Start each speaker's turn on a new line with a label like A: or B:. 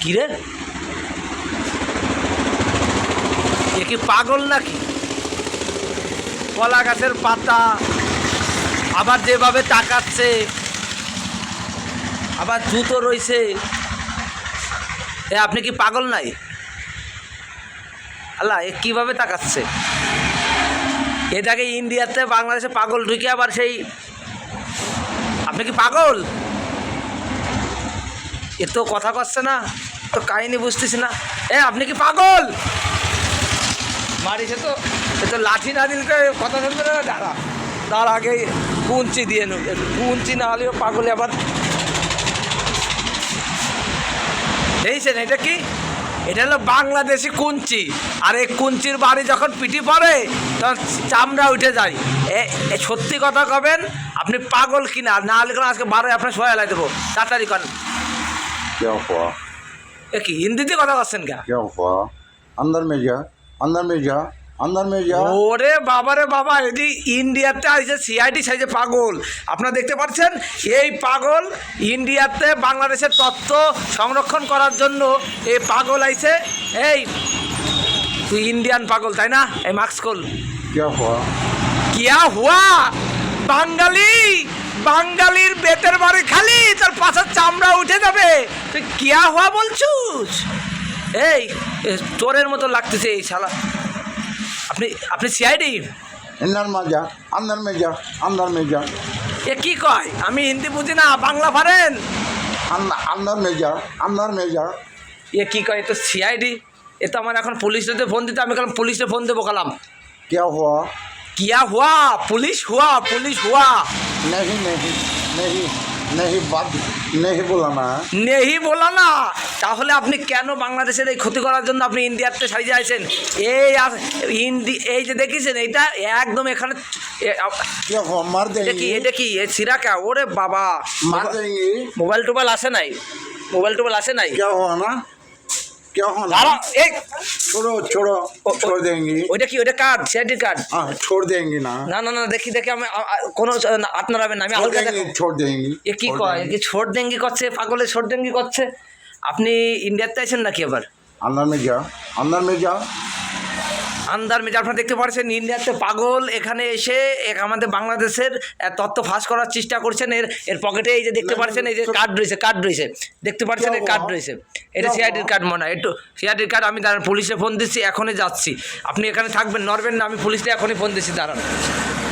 A: কি রে? এ কি পাগল নাকি? কলা গাছের পাতা আবার যেভাবে তাকাচ্ছে, আবার জুতো রয়েছে এ, আপনি কি পাগল নাই? আল্লাহ, এ কীভাবে তাকাচ্ছে? এটাকে ইন্ডিয়াতে বাংলাদেশে পাগল ঢুকে আবার সেই আপনি কি পাগল? এ তো কথা করছে না, তো কাহিনি বুঝতেছি না। এ, আপনি কি পাগল? মারিছে তো। এ তো লাঠি না দিলে কথা শুনবে না, দাঁড়া। তার আগে কুঞ্চি দিয়ে নেব। কুঞ্চি না হলেও পাগলে আবার। দেখছেন এটা কি? এটা হলো বাংলাদেশি কুঞ্চি। আর এই কুঞ্চির বাড়ি যখন পিটি পড়ে, তখন চামড়া উঠে যায়। এ সত্যি কথা কবেন, আপনি পাগল কিনা? না হলে আজকে বারোয় আপনার সহায় দেবো। তাড়াতাড়ি করেন।
B: क्या हुआ
A: এ কি হিন্দিতে কথা বলছেন কে
B: क्या हुआ अंदर में जा अंदर में जा अंदर में जा
A: ওরে বাবারে বাবা এটি ইন্ডিয়াতে আইছে সিআইডি সাইজে পাগল আপনারা দেখতে পাচ্ছেন এই পাগল ইন্ডিয়াতে বাংলাদেশের তথ্য সংরক্ষণ করার জন্য এই পাগল আইছে এই তুই ইন্ডিয়ান পাগল তাই না এই মাস্ক খোল
B: क्या हुआ
A: কিয়া হুয়া বাঙালি বাঙালির বেতের বাড়ি খালি তার পাশার চামড়া উঠে যাবে। তুই কিয়া হওয়া বলছুস? এই চোরের মতো লাগতেছে এই শালা। আপনি আপনি সিআইডি
B: ইন্দার মাজা আন্দার মেজা আন্দার মেজা।
A: এ কি কয়? আমি হিন্দি বুঝি না বাংলা পারেন?
B: আন্দার মেজা আন্দার মেজা।
A: এ কি কয় এ তো সিআইডি এ তো আমার এখন পুলিশে ফোন দিতে আমি কালাম পুলিশে ফোন দেবো কালাম।
B: কিয়া হওয়া?
A: কিয়া হওয়া? পুলিশ হওয়া পুলিশ হওয়া।
B: नहीं नहीं नहीं नहीं बात नहीं बोलाना है
A: নেহি বলা না তাহলে আপনি কেন বাংলাদেশের এই ক্ষতি করার জন্য আপনি ইন্ডিয়াতে সাইজে আছেন এই আস- ইন্ডি এই যে দেখেছেন এইটা একদম এখানে এ- আ-
B: क्या हुआ मार
A: এটা কি
B: देंगे
A: এটা কি এ সিরাকা ওরে বাবা
B: मार देंगे
A: মোবাইল টোবাইল আসে নাই মোবাইল টোবাইল আসে নাই
B: क्या हुआ ना क्या हुआ ना
A: দাঁড়া এই
B: छोड़ो छोड़ो
A: ओ-
B: छोड़ देंगे
A: ওইটা কি ওইটা কার্ড সিআইডি কার্ড
B: हाँ छोड़ देंगे ना
A: না না না দেখি দেখি আমি আ- আ- কোনো হাত নাড়াবেন না আমি
B: छोड़
A: হালকা
B: देंगे
A: দেখো
B: छोड़ देंगे
A: এ কি
B: छोड़
A: কয় এ
B: देंगे।
A: কি ছোট ডেঙ্গি করছে পাগলে ছোট ডেঙ্গি করছে আপনি ইন্ডিয়াতে আছেন নাকি আবার
B: अंदर में जा अंदर में जा
A: আন্দার মেজা আপনারা দেখতে পাচ্ছেন ইন্ডিয়াতে পাগল এখানে এসে এক- আমাদের বাংলাদেশের তত্ত্ব ফাঁস করার চেষ্টা করছেন। এর এর পকেটে এই যে দেখতে পাচ্ছেন এই যে কার্ড রয়েছে কার্ড রয়েছে। দেখতে পাচ্ছেন এই কার্ড রয়েছে। এটা সিআইডির কার্ড মনে হয়। একটু সিআইডির কার্ড আমি দাঁড়ান পুলিশে ফোন দিচ্ছি এখনই যাচ্ছি। আপনি এখানে থাকবেন নরবেন না আমি পুলিশে এখনই ফোন দিচ্ছি দাঁড়ান।